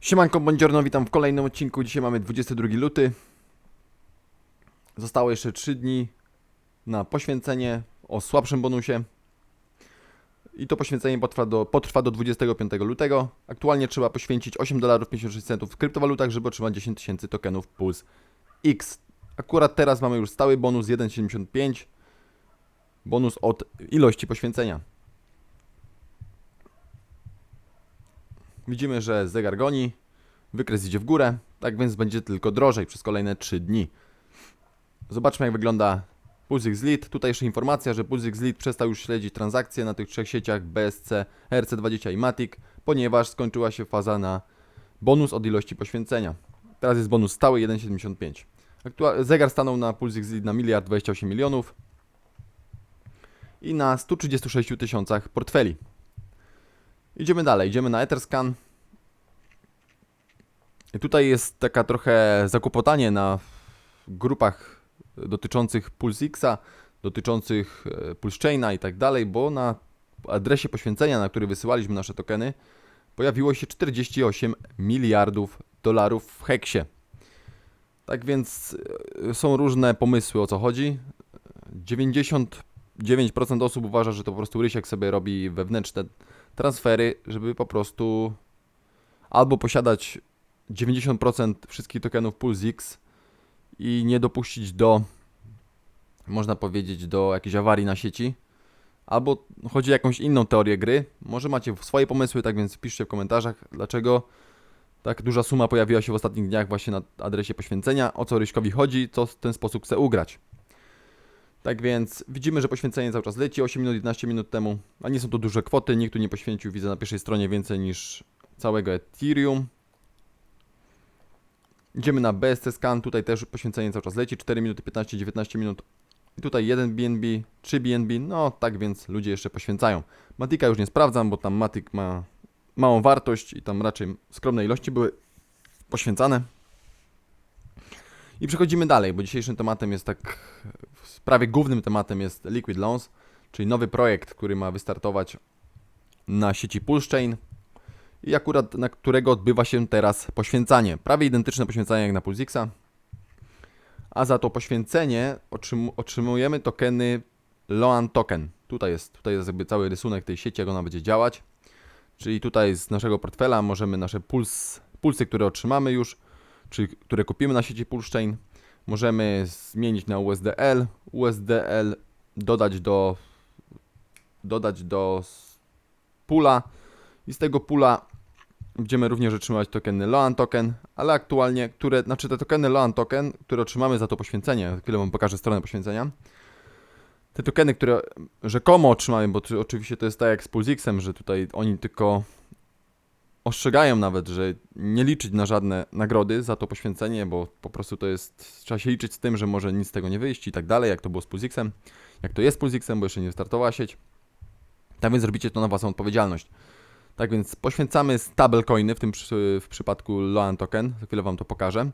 Siemanko, buongiorno, witam w kolejnym odcinku. Dzisiaj mamy 22 luty. Zostało jeszcze 3 dni na poświęcenie o słabszym bonusie. I to poświęcenie potrwa do, potrwa do 25 lutego. Aktualnie trzeba poświęcić 8 dolarów 56 centów w kryptowalutach, żeby otrzymać 10 tysięcy tokenów Pulse X. Akurat teraz mamy już stały bonus 1,75. Bonus od ilości poświęcenia. Widzimy, że zegar goni, wykres idzie w górę, tak więc będzie tylko drożej przez kolejne 3 dni. Zobaczmy jak wygląda PulseX Lead. Tutaj jeszcze informacja, że PulseX Lead przestał już śledzić transakcje na tych trzech sieciach BSC, RC20 i Matic, ponieważ skończyła się faza na bonus od ilości poświęcenia. Teraz jest bonus stały 1,75. Aktua- zegar stanął na PulseX Lead na miliard 28 milionów i na 136 tysiącach portfeli. Idziemy dalej, idziemy na Etherscan. Tutaj jest taka trochę zakłopotanie na grupach dotyczących PulseXa, dotyczących e, PulseChaina i tak dalej, bo na adresie poświęcenia, na który wysyłaliśmy nasze tokeny, pojawiło się 48 miliardów dolarów w heksie. Tak więc e, są różne pomysły o co chodzi. 99% osób uważa, że to po prostu Rysiek sobie robi wewnętrzne transfery, żeby po prostu albo posiadać 90% wszystkich tokenów PulseX i nie dopuścić do, można powiedzieć, do jakiejś awarii na sieci, albo chodzi o jakąś inną teorię gry. Może macie swoje pomysły, tak więc piszcie w komentarzach, dlaczego tak duża suma pojawiła się w ostatnich dniach właśnie na adresie poświęcenia, o co Ryśkowi chodzi, co w ten sposób chce ugrać. Tak więc widzimy, że poświęcenie cały czas leci 8 minut 11 minut temu, a nie są to duże kwoty, nikt tu nie poświęcił, widzę na pierwszej stronie więcej niż całego Ethereum. Idziemy na BSC Scan, tutaj też poświęcenie cały czas leci, 4 minuty 15-19 minut. I tutaj 1 BNB, 3 BNB, no tak więc ludzie jeszcze poświęcają. Matika już nie sprawdzam, bo tam Matic ma małą wartość i tam raczej skromne ilości były poświęcane. I przechodzimy dalej, bo dzisiejszym tematem jest tak, prawie głównym tematem jest Liquid Loans, czyli nowy projekt, który ma wystartować na sieci PulseChain i akurat na którego odbywa się teraz poświęcanie. Prawie identyczne poświęcanie jak na PulseXa. A za to poświęcenie otrzym otrzymujemy tokeny Loan Token. Tutaj jest, tutaj jest jakby cały rysunek tej sieci, jak ona będzie działać. Czyli tutaj z naszego portfela możemy nasze puls, pulsy, które otrzymamy już, czyli które kupimy na sieci PulseChain, możemy zmienić na USDL, USDL dodać do dodać do pula i z tego pula będziemy również otrzymywać tokeny Loan Token, ale aktualnie, które, znaczy te tokeny Loan Token, które otrzymamy za to poświęcenie, za chwilę wam pokażę stronę poświęcenia, te tokeny, które rzekomo otrzymamy, bo to, oczywiście to jest tak jak z PulseXem, że tutaj oni tylko ostrzegają nawet, że nie liczyć na żadne nagrody za to poświęcenie, bo po prostu to jest, trzeba się liczyć z tym, że może nic z tego nie wyjść i tak dalej, jak to było z PulseXem, jak to jest z bo jeszcze nie wystartowała sieć. Tak więc zrobicie to na własną odpowiedzialność. Tak więc poświęcamy stablecoiny, w tym przy, w przypadku Loan Token, za chwilę Wam to pokażę.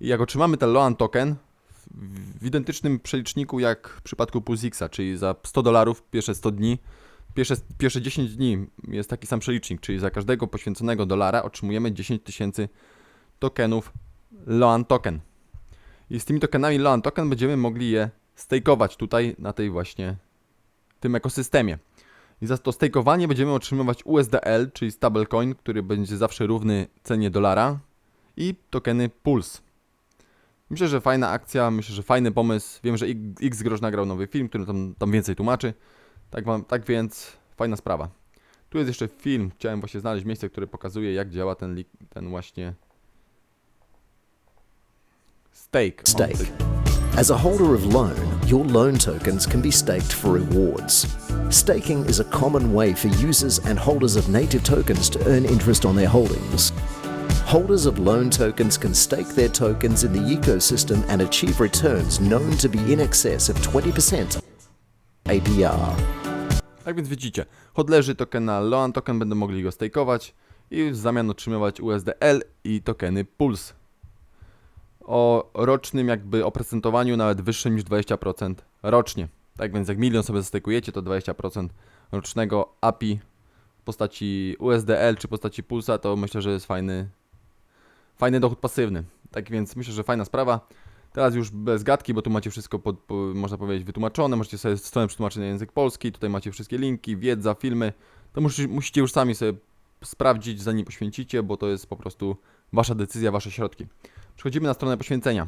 I jak otrzymamy ten Loan Token w, w identycznym przeliczniku jak w przypadku PulseXa, czyli za 100 dolarów pierwsze 100 dni, pierwsze, pierwsze 10 dni jest taki sam przelicznik, czyli za każdego poświęconego dolara otrzymujemy 10 tysięcy tokenów Loan Token. I z tymi tokenami Loan Token będziemy mogli je stakeować tutaj na tej właśnie tym ekosystemie. I za to stakeowanie będziemy otrzymywać USDL, czyli stablecoin, który będzie zawsze równy cenie dolara i tokeny Pulse. Myślę, że fajna akcja, myślę, że fajny pomysł. Wiem, że X Grosz nagrał nowy film, który tam, tam więcej tłumaczy. Tak, wam, tak więc fajna sprawa. Tu jest jeszcze film. Chciałem właśnie znaleźć miejsce, które pokazuje, jak działa ten, ten właśnie Stake. As a holder of loan, your loan tokens can be staked for rewards. Staking is a common way for users and holders of native tokens to earn interest on their holdings. Holders of loan tokens can stake their tokens in the ecosystem and achieve returns known to be in excess of 20% APR. Tak więc widzicie, hodlerzy tokena Loan Token będą mogli go stakeować i w zamian otrzymywać USDL i tokeny Pulse. O rocznym jakby oprocentowaniu nawet wyższym niż 20% rocznie. Tak więc jak milion sobie zastajkujecie, to 20% rocznego API w postaci USDL czy postaci Pulsa to myślę, że jest fajny fajny dochód pasywny. Tak więc myślę, że fajna sprawa. Teraz już bez gadki, bo tu macie wszystko, pod, po, można powiedzieć, wytłumaczone. Możecie sobie stronę przetłumaczyć na język polski. Tutaj macie wszystkie linki, wiedza, filmy. To musi, musicie już sami sobie sprawdzić, zanim poświęcicie, bo to jest po prostu wasza decyzja, wasze środki. Przechodzimy na stronę poświęcenia.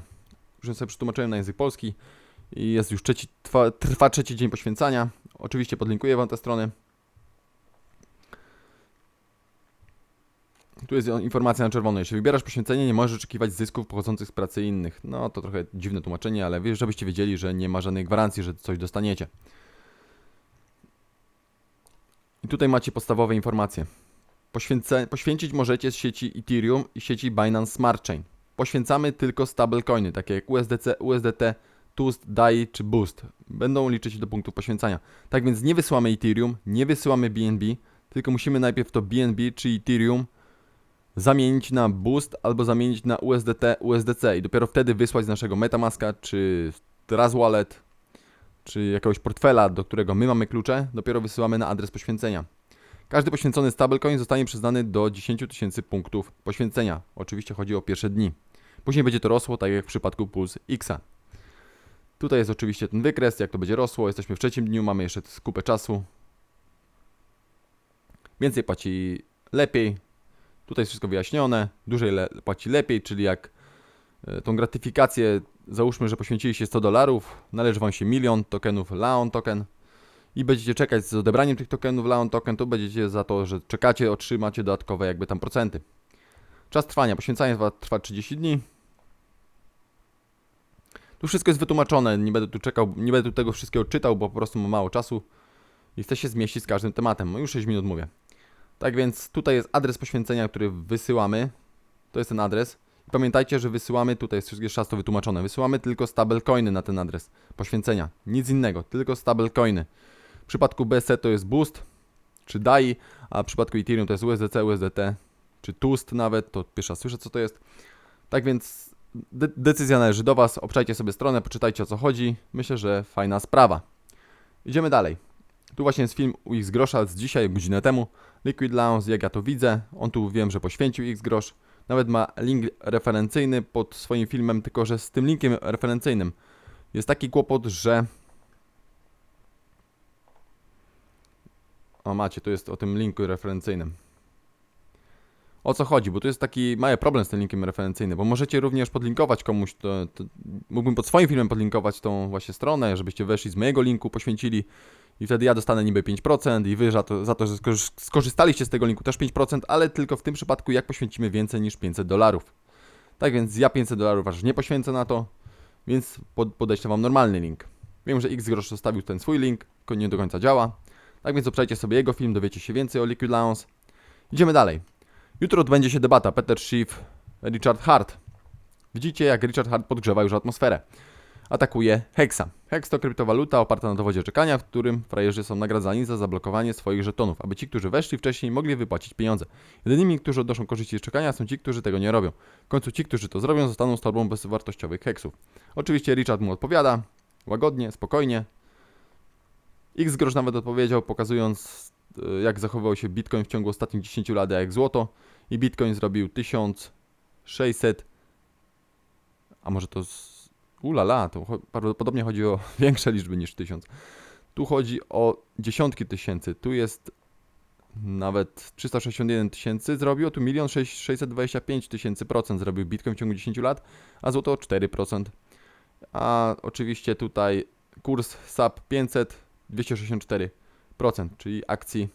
Już sobie przetłumaczyłem na język polski i jest już trzeci, trwa, trwa trzeci dzień poświęcania. Oczywiście podlinkuję wam te strony. Tu jest informacja na czerwono. Jeśli wybierasz poświęcenie, nie możesz oczekiwać zysków pochodzących z pracy innych. No to trochę dziwne tłumaczenie, ale wiesz, żebyście wiedzieli, że nie ma żadnej gwarancji, że coś dostaniecie. I tutaj macie podstawowe informacje. Poświęcić możecie z sieci Ethereum i sieci Binance Smart Chain. Poświęcamy tylko stablecoiny, takie jak USDC, USDT, TUST, DAI czy Boost. Będą liczyć do punktów poświęcania. Tak więc nie wysyłamy Ethereum, nie wysyłamy BNB, tylko musimy najpierw to BNB czy Ethereum zamienić na Boost albo zamienić na USDT, USDC i dopiero wtedy wysłać z naszego Metamaska czy Trust Wallet czy jakiegoś portfela, do którego my mamy klucze, dopiero wysyłamy na adres poświęcenia. Każdy poświęcony stablecoin zostanie przyznany do 10 tysięcy punktów poświęcenia. Oczywiście chodzi o pierwsze dni. Później będzie to rosło, tak jak w przypadku Pulse Xa. Tutaj jest oczywiście ten wykres, jak to będzie rosło. Jesteśmy w trzecim dniu, mamy jeszcze kupę czasu. Więcej płaci lepiej. Tutaj jest wszystko wyjaśnione. Dłużej le płaci lepiej, czyli jak e, tą gratyfikację, załóżmy, że poświęciliście 100 dolarów, należy Wam się milion tokenów Laon token i będziecie czekać z odebraniem tych tokenów Laon token, to będziecie za to, że czekacie, otrzymacie dodatkowe jakby tam procenty. Czas trwania. Poświęcanie trwa- trwa 30 dni. Tu wszystko jest wytłumaczone, nie będę tu czekał, nie będę tu tego wszystkiego czytał, bo po prostu mam mało czasu i chcę się zmieścić z każdym tematem. No już 6 minut mówię. Tak więc tutaj jest adres poświęcenia, który wysyłamy. To jest ten adres. I pamiętajcie, że wysyłamy, tutaj jest wszystkie to wytłumaczone, wysyłamy tylko stablecoiny na ten adres poświęcenia. Nic innego, tylko stablecoiny. W przypadku BSC to jest Boost, czy DAI, a w przypadku Ethereum to jest USDC, USDT, czy TUST nawet, to pierwsza słyszę co to jest. Tak więc de decyzja należy do Was, obczajcie sobie stronę, poczytajcie o co chodzi. Myślę, że fajna sprawa. Idziemy dalej. Tu właśnie jest film u X Grosza z dzisiaj, godzinę temu. Liquid Lounge, jak ja to widzę. On tu wiem, że poświęcił X Grosz. Nawet ma link referencyjny pod swoim filmem, tylko że z tym linkiem referencyjnym jest taki kłopot, że... O macie, tu jest o tym linku referencyjnym. O co chodzi? Bo tu jest taki mały problem z tym linkiem referencyjnym, bo możecie również podlinkować komuś, to, to, mógłbym pod swoim filmem podlinkować tą właśnie stronę, żebyście weszli z mojego linku, poświęcili i wtedy ja dostanę niby 5% i wy za to, za to że skorzy- skorzystaliście z tego linku też 5%, ale tylko w tym przypadku jak poświęcimy więcej niż 500 dolarów. Tak więc ja 500 dolarów aż nie poświęcę na to, więc pod, podeślę wam normalny link. Wiem, że X Grosz zostawił ten swój link, nie do końca działa. Tak więc obczajcie sobie jego film, dowiecie się więcej o Liquid Lounge. Idziemy dalej. Jutro odbędzie się debata Peter Schiff, Richard Hart. Widzicie, jak Richard Hart podgrzewa już atmosferę. Atakuje Hexa. Hex to kryptowaluta oparta na dowodzie czekania, w którym frajerzy są nagradzani za zablokowanie swoich żetonów, aby ci, którzy weszli wcześniej, mogli wypłacić pieniądze. Jedynymi, którzy odnoszą korzyści z czekania, są ci, którzy tego nie robią. W końcu ci, którzy to zrobią, zostaną z torbą bezwartościowych heksów. Oczywiście Richard mu odpowiada, łagodnie, spokojnie. X grosz nawet odpowiedział, pokazując e, jak zachowywał się Bitcoin w ciągu ostatnich 10 lat, jak złoto. I Bitcoin zrobił 1600, a może to z... Ulala, to prawdopodobnie chodzi o większe liczby niż 1000. Tu chodzi o dziesiątki tysięcy, tu jest nawet 361 tysięcy zrobił, tu 1 625 tysięcy procent zrobił Bitcoin w ciągu 10 lat, a złoto 4%. A oczywiście tutaj kurs SAP 500 264%, czyli akcji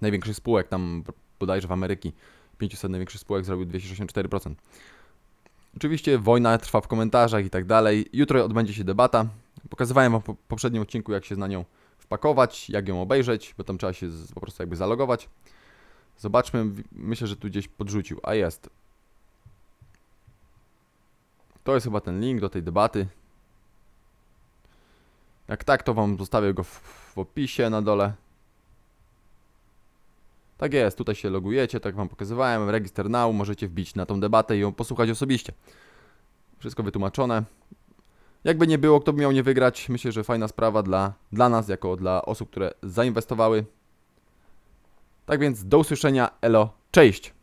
największych spółek, tam bodajże w Ameryki 500 największych spółek zrobił 264%. Oczywiście wojna trwa w komentarzach i tak dalej. Jutro odbędzie się debata. Pokazywałem wam poprzednim odcinku, jak się na nią wpakować, jak ją obejrzeć, bo tam trzeba się po prostu jakby zalogować. Zobaczmy, myślę, że tu gdzieś podrzucił, a jest. To jest chyba ten link do tej debaty. Jak tak, to wam zostawię go w, w opisie na dole. Tak jest, tutaj się logujecie, tak wam pokazywałem, register now, możecie wbić na tą debatę i ją posłuchać osobiście. Wszystko wytłumaczone. Jakby nie było, kto by miał nie wygrać, myślę, że fajna sprawa dla, dla nas, jako dla osób, które zainwestowały. Tak więc do usłyszenia, elo, cześć!